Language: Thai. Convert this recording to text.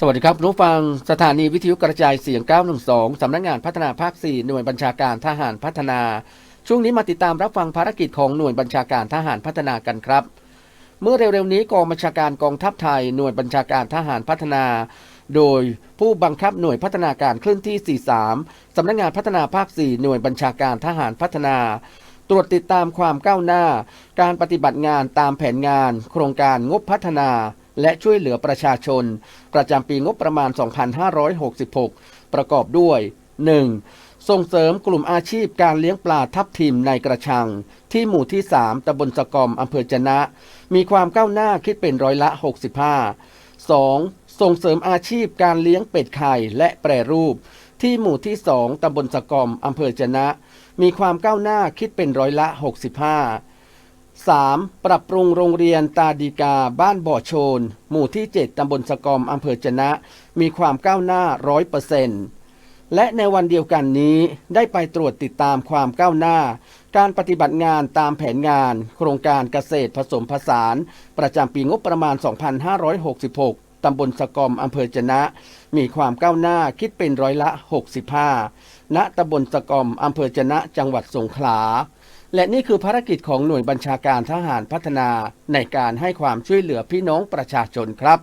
สวัสดีครับรู้ฟังสถานีวิทยุกระจายเสียง 912 สำนักงานพัฒนาภาค 4 หน่วยบัญชาการทหารพัฒนา ช่วงนี้มาติดตามรับฟังภารกิจของหน่วยบัญชาการทหารพัฒนากันครับ เมื่อเร็วๆนี้กองบัญชาการกองทัพไทย หน่วยบัญชาการทหารพัฒนา โดยผู้บังคับหน่วยพัฒนาการเคลื่อนที่ 43 สำนักงานพัฒนาภาค 4 หน่วยบัญชาการทหารพัฒนา ตรวจติดตามความก้าวหน้า การปฏิบัติงานตามแผนงาน โครงการงบพัฒนา และช่วยเหลือประชาชน ประจำปีงบประมาณ 2566 ประกอบด้วย 1. ส่งเสริมกลุ่มอาชีพการเลี้ยงปลาทับทิมในกระชัง ที่หมู่ที่ 3ตำบลสะกอมอำเภอจนะ มีความก้าวหน้าคิดเป็นร้อยละ 65 2. ส่งเสริมอาชีพการเลี้ยงเป็ดไข่และแปรรูป ที่หมู่ที่ 2ตำบลสะกอมอำเภอจนะ มีความก้าวหน้าคิดเป็นร้อยละ 65 3. ปรับปรุงโรงเรียนตาดีกา บ้านบ่อโชน หมู่ที่ 7 ตำบลสะกอม อำเภอจนะ มีความก้าวหน้าร้อยเปอร์เซนต์และในวันเดียวกันนี้ได้ไปตรวจติดตามความก้าวหน้า การปฏิบัติงานตามแผนงาน โครงการเกษตรผสมผสาน ประจำปีงบประมาณ 2566 ตำบลสะกอม อำเภอจนะ มีความก้าวหน้าคิดเป็นร้อยละ 65 ณ ตำบลสะกอม อำเภอจนะ จังหวัดสงขลา และนี่คือภารกิจของหน่วยบัญชาการทหารพัฒนาในการให้ความช่วยเหลือพี่น้องประชาชนครับ